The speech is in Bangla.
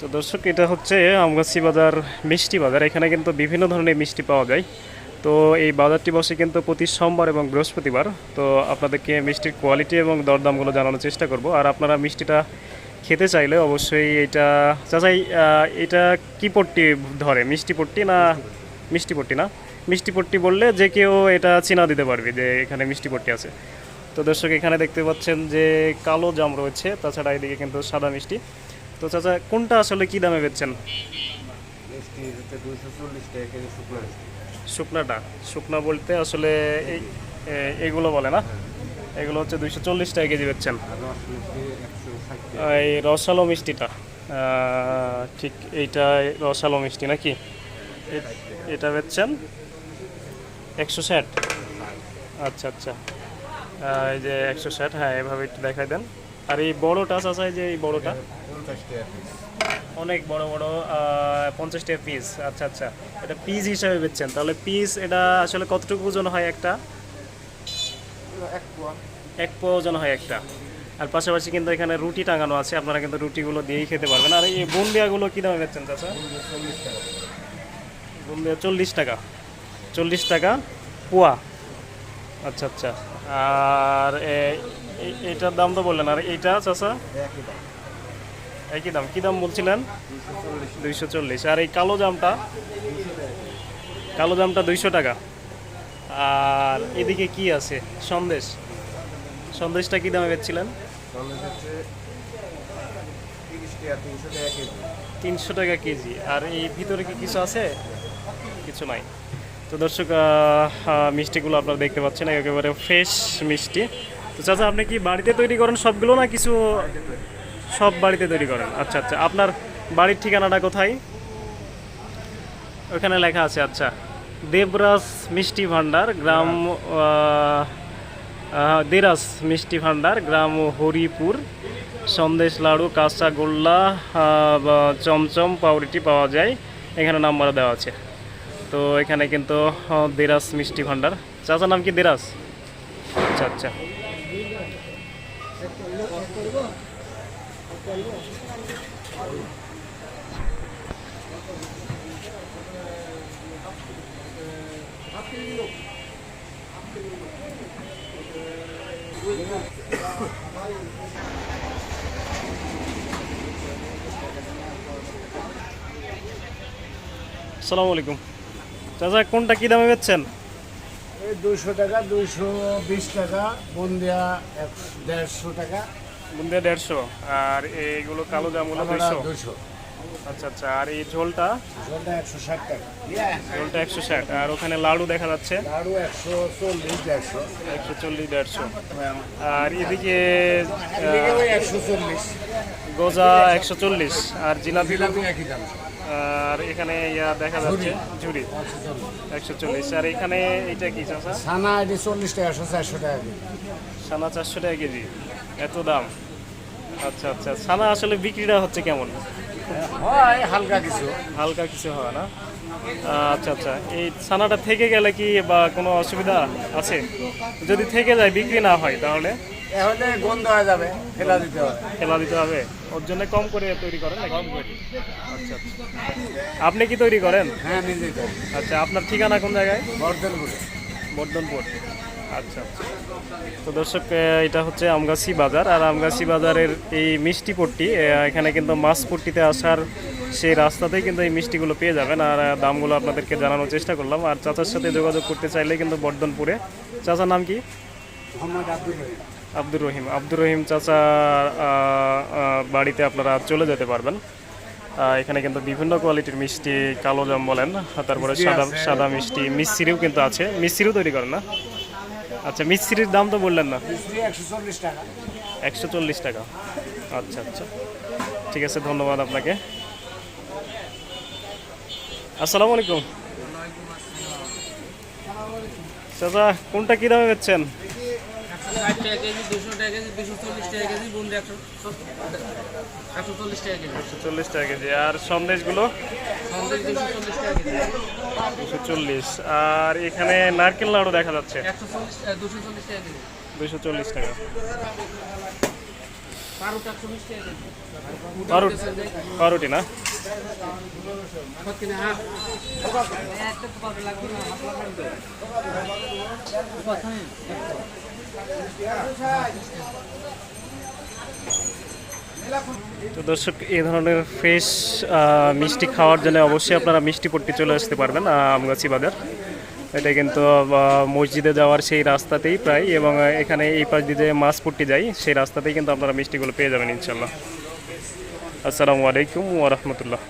তো দর্শক এটা হচ্ছে আমগাছি বাজার মিষ্টি বাজার। এখানে কিন্তু বিভিন্ন ধরনের মিষ্টি পাওয়া যায়। তো এই বাজারটি বসে কিন্তু প্রতি সোমবার এবং বৃহস্পতিবার। তো আপনাদেরকে মিষ্টির কোয়ালিটি এবং দরদামগুলো জানানোর চেষ্টা করব। আর আপনারা মিষ্টিটা খেতে চাইলে অবশ্যই এটা চাচাই এটা কি পট্টি ধরে? মিষ্টি পট্টি না মিষ্টি পট্টি না? মিষ্টি পট্টি বললে যে কেউ এটা চিনা দিতে পারবে যে এখানে মিষ্টি পট্টি আছে। তো দর্শক এখানে দেখতে পাচ্ছেন যে কালো জাম রয়েছে। তাছাড়া এদিকে কিন্তু সাদা মিষ্টি। তো চাচা, কোনটা আসলে কি দামে বেচছেন? শুকনাটা। শুকনা বলতে আসলে এগুলো বলে না? এগুলো হচ্ছে দুইশো চল্লিশ টাকা কেজি বেচছেন। এই রসালো মিষ্টিটা। ঠিক এইটা রসালো মিষ্টি নাকি? এটা বেচছেন একশো ষাট। আচ্ছা আচ্ছা। এই যে একশো ষাট হ্যাঁ এভাবে একটু দেখাই দেন। আর এই বড়টা চাচা, এই যে এই বড়টা? অনেক বড় বড় পঞ্চাশ টাকা পিস আচ্ছা আচ্ছা। এটা পিস হিসাবে বেচছেন। তাহলে পিস এটা আসলে কতটুকু ওজন হয় একটা? এক পোয়া। ওজন হয় একটা। আর পাশাপাশি কিন্তু এখানে রুটি টাঙানো আছে। আপনারা কিন্তু রুটিগুলো দিয়েই খেতে পারবেন। আর এই বুন্দিয়াগুলো কী দামে বেচছেন চাচা? বুন্দিয়া চল্লিশ টাকা। চল্লিশ টাকা। পোয়া। আচ্ছা আচ্ছা। আর এ- এ- এইটার দাম তো বললেন। আর এইটা চাচা? একই দাম? কী দাম বলছিলেন? দুইশো চল্লিশ। আর এই কালো জামটা? কালো জামটা দুইশো টাকা। আর এদিকে কি আছে? সন্দেশ। সন্দেশটা কি দামে বেচছিলেন? তিনশো টাকা কেজি। আর এই ভিতরে কি কিছু আছে? কিছু নাই। তো দর্শক মিষ্টিগুলো আপনারা দেখতে পাচ্ছেন একেবারে ফ্রেশ মিষ্টি। তো চাচা আপনি কি বাড়িতে তৈরি করেন সবগুলো না কিছু সব বাড়িতে তৈরি করেন। আচ্ছা আচ্ছা। আপনার বাড়ির ঠিকানাটা কোথায়? ওখানে লেখা আছে আচ্ছা। দেবরাজ মিষ্টি ভাণ্ডার গ্রাম আহ, দেরাজ মিষ্টি ভাণ্ডার গ্রাম হরিপুর সন্দেশ লাড়ু কাঁচা গোল্লা চমচম পাউরুটি পাওয়া যায়। এখানে নাম্বার দেওয়া আছে। তো এখানে কিন্তু দেরাজ মিষ্টি ভাণ্ডার চাচার নাম কি দেরাজ? আচ্ছা আচ্ছা। আসসালামু আলাইকুম। চাচা, কোনটা কী দামে বেচছেন? এই দুইশো টাকা, দুইশো বিশ টাকা বন্দিয়া দেড়শো টাকা। বুন্দিয়া দেড়শো আর এইগুলো কালো জামগুলো দুইশো। দুইশো। আচ্ছা আচ্ছা আর এই ঝোলটা? ঝোলটা একশো ষাট টাকা। ঝোলটা একশো ষাট আর ওখানে লাড়ু দেখা যাচ্ছে? লাড়ু একশো চল্লিশ দেড়শো। একশো চল্লিশ দেড়শো। আর এদিকে একশো চল্লিশ। গোজা একশো চল্লিশ আর জিলাপি? আর এখানে ইয়া দেখা যাচ্ছে ঝুড়ি একশো চল্লিশ। আর এখানে এটা কি চাচা? ছানা এটি চল্লিশ টাকা একশো চারশো টাকা। ছানা চারশো টাকা কেজি। এত দাম? আচ্ছা আচ্ছা। ছানা আসলে বিক্রিটা হচ্ছে কেমন? হয় হালকা কিছু। হালকা কিছু হয় না? আচ্ছা আচ্ছা। এই ছানাটা থেকে গেলে কি বা কোনো অসুবিধা আছে? যদি থেকে যায় বিক্রি না হয় তাহলে? তাহলে গন্ধ হয়ে যাবে ফেলা দিতে হবে। খেলা দিতে হবে? ওর জন্য কম করে তৈরি করেন নাকি? আচ্ছা আচ্ছা। আপনি কি তৈরি করেন? হ্যাঁ আচ্ছা আপনার ঠিকানা কোন জায়গায়? বর্ধনপুরে। বর্ধনপুর। আচ্ছা আচ্ছা। তো দর্শক এটা হচ্ছে আমগাছি বাজার। আর আমগাছি বাজারের এই মিষ্টি পট্টি এখানে কিন্তু মাছ পট্টিতে আসার সেই রাস্তাতেই কিন্তু এই মিষ্টিগুলো পেয়ে যাবেন। আর দামগুলো আপনাদেরকে জানানোর চেষ্টা করলাম। আর চাচার সাথে যোগাযোগ করতে চাইলে কিন্তু বর্ধনপুরে। চাচার নাম কি। আব্দুর রহিম। আব্দুর রহিম। চাচা বাড়িতে আপনারা চলে যেতে পারবেন। এখানে কিন্তু বিভিন্ন কোয়ালিটির মিষ্টি কালো জাম বলেন তারপরে সাদা সাদা মিষ্টি মিষ্টিরিও কিন্তু আছে। মিষ্টিরিও তৈরি করেন না? আচ্ছা মিস্ত্রির দাম তো বললেন না। মিস্ত্রি একশো চল্লিশ টাকা। একশো চল্লিশ টাকা। আচ্ছা আচ্ছা। ঠিক আছে ধন্যবাদ আপনাকে। আসসালামু আলাইকুম। চাচা কোনটা কী দামে বেচছেন? ষাট টাকা কেজি দুশো টাকা কেজি দুশো চল্লিশ টাকা কেজি বুন্দি একশো একশো চল্লিশ টাকা কেজি। একশো চল্লিশ টাকা কেজি। আর সন্দেশগুলো? সন্দেশ দুশো চল্লিশ টাকা কেজি। দুশো চল্লিশ। আর এখানে নারকেল নাড়ু দেখা যাচ্ছে। একশো চল্লিশ দুশো চল্লিশ টাকা কেজি। দুশো চল্লিশ টাকা। না? হ্যাঁ তো দর্শক এই ধরনের ফ্রেশ মিষ্টি খাওয়ার জন্য অবশ্যই আপনারা মিষ্টি পট্টি চলে আসতে পারবেন আমগাছি বাজার। এটা কিন্তু মসজিদে যাওয়ার সেই রাস্তাতেই প্রায়, এবং এখানে এই পাশ দিয়ে যে মাছপট্টি যাই সেই রাস্তাতেই কিন্তু আপনারা মিষ্টিগুলো পেয়ে যাবেন, ইনশাল্লাহ। আসসালামু আলাইকুম ওরহমতুল্লাহ